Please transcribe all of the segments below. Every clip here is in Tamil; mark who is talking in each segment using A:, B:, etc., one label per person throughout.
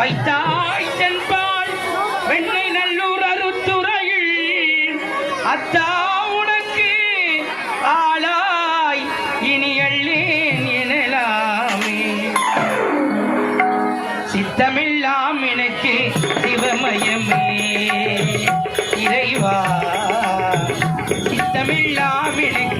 A: வைத்தாய் சென்பால் வெண்ணை நல்லூர் அருத்துறையில் அத்தா உனக்கு ஆளாய் இனி அள்ளேன் எனலாமே. சித்தமில்லாம் எனக்கு சிவமயமே. இறைவா சித்தமில்லாம் எனக்கு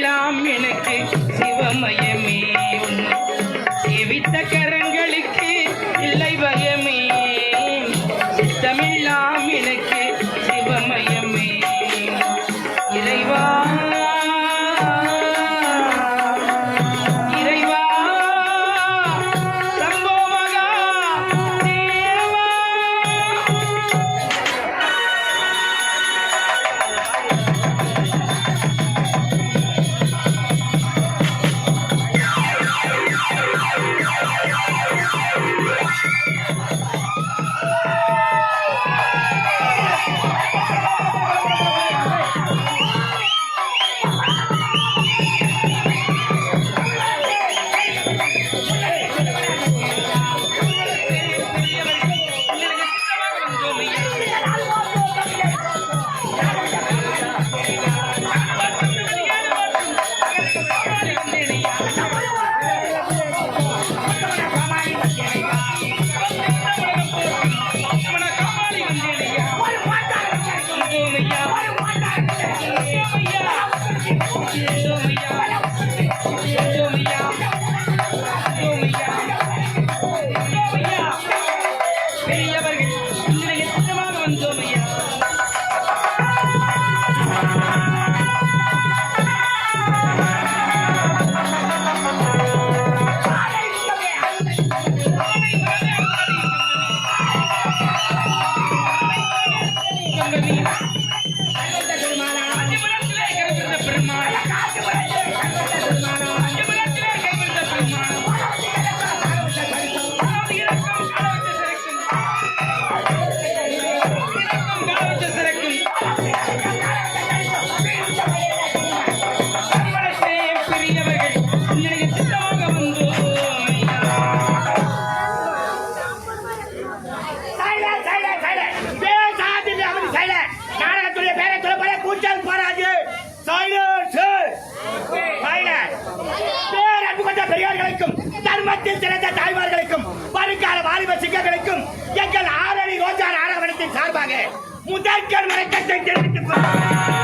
B: கொடுப்பாங்க முதல் கண் வணக்கத்தை தெரிவித்துக்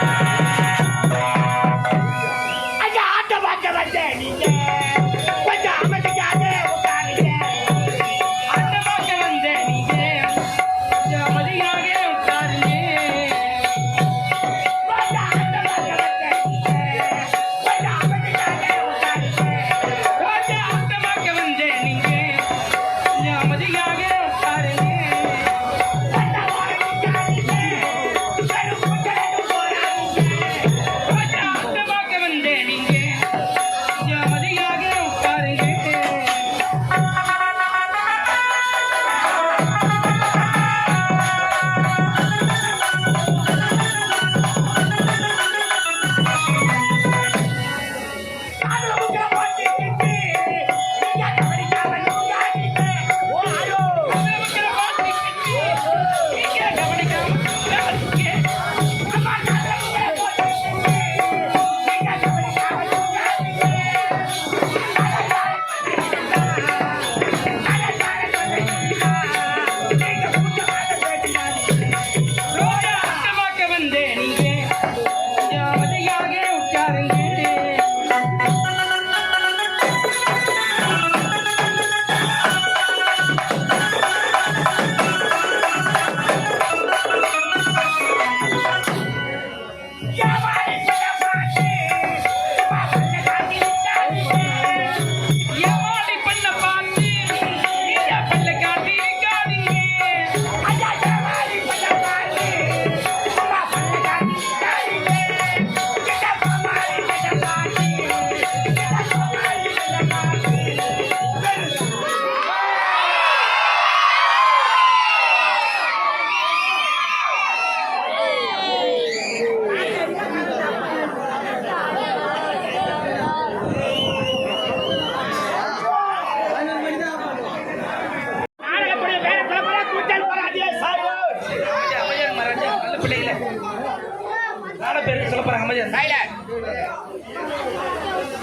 A: சைலன்ஸ்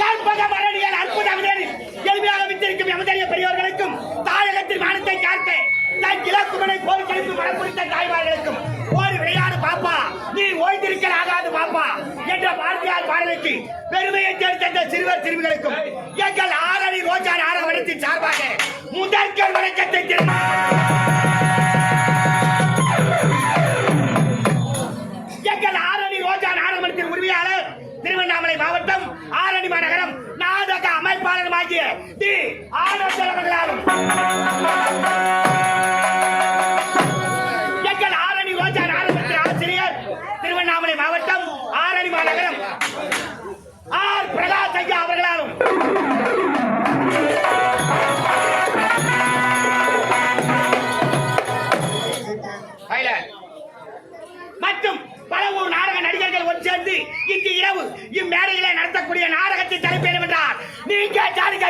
B: கற்பக மரணியல் அற்புத அவிதனில் எளிமையாக வித்திருக்கும் எமதறிய பெரியோர்களுக்கும் தாயகத்தின் மானத்தை காக்க தன் இலக்குமனை போர்க்கெடுப்பு மனக்குறித்த தாய்மார்களுக்கும் ஒரு விளையாடு பாப்பா நீ ஓய்ந்திருக்கல் ஆகாது பாப்பா என்ற பாரதியார் பாடலுக்கு பெருமையை தேர்ந்த சிறுவர் சிறுமிகளுக்கும் எங்கள் ஆரணி ரோஜா நாடகத்தின் சார்பாக முதற்கல் வணக்கத்தை எங்கள் மாவட்டம் ஆரணி மாநகரம் நாடக அமைப்பாளருமாகிய டி ஆனந்தர்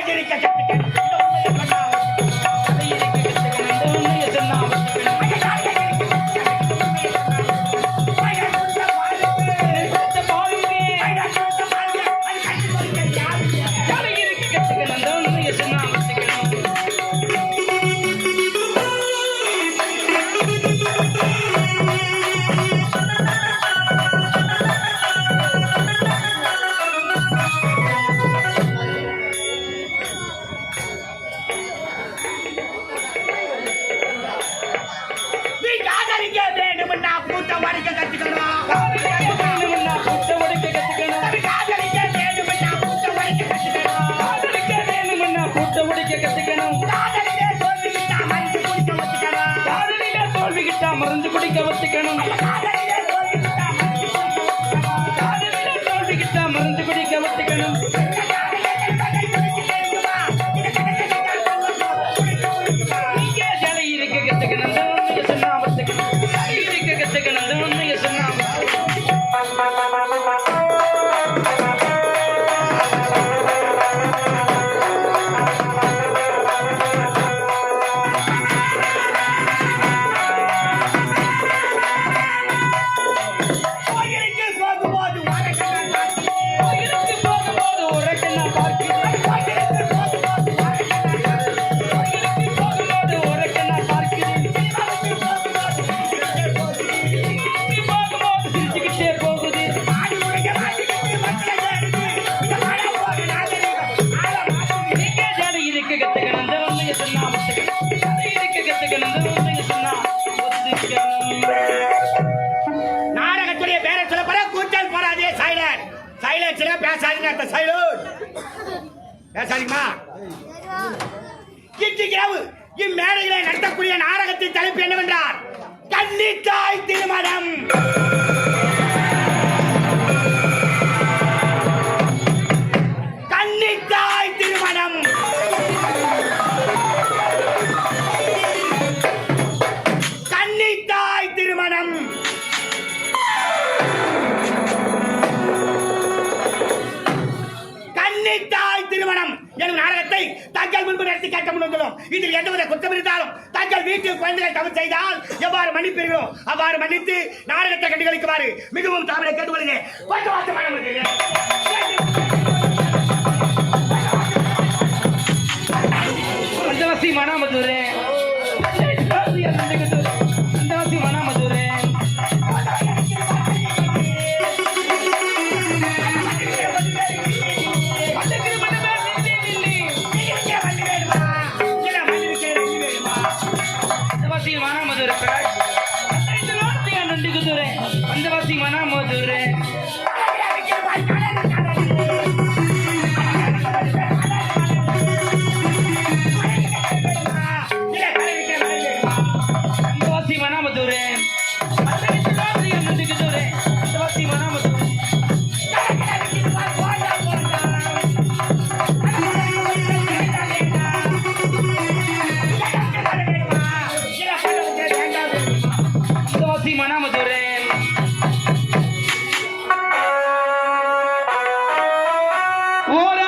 B: நீங்க ஜாலிகா வச்சுக்கணும்
A: மருந்து குடிக்க
B: பேசாதீங்க அந்த சைலண்ட் பேசாதீங்கம்மா நடத்தக்கூடிய நாடகத்தின் தலைப்பு என்னவென்றார் கன்னித்தாய் திருமணம் எடுத்து கேட்க முடியும் இதில் எந்தவித குற்றம் இருந்தாலும் தங்கள் வீட்டில் குழந்தைகளை தவறு செய்தால் எவ்வாறு மன்னிப்பீர்களோ அவ்வாறு மன்னித்து நாடகத்தை கண்டுகளிக்குமாறு மிகவும் தாமரை கேட்டுக்கொள்கிறேன்.
A: பஞ்சவாசி மனாமதுரே. மதுரை வந்தவாசி மனா மதுரை ওরা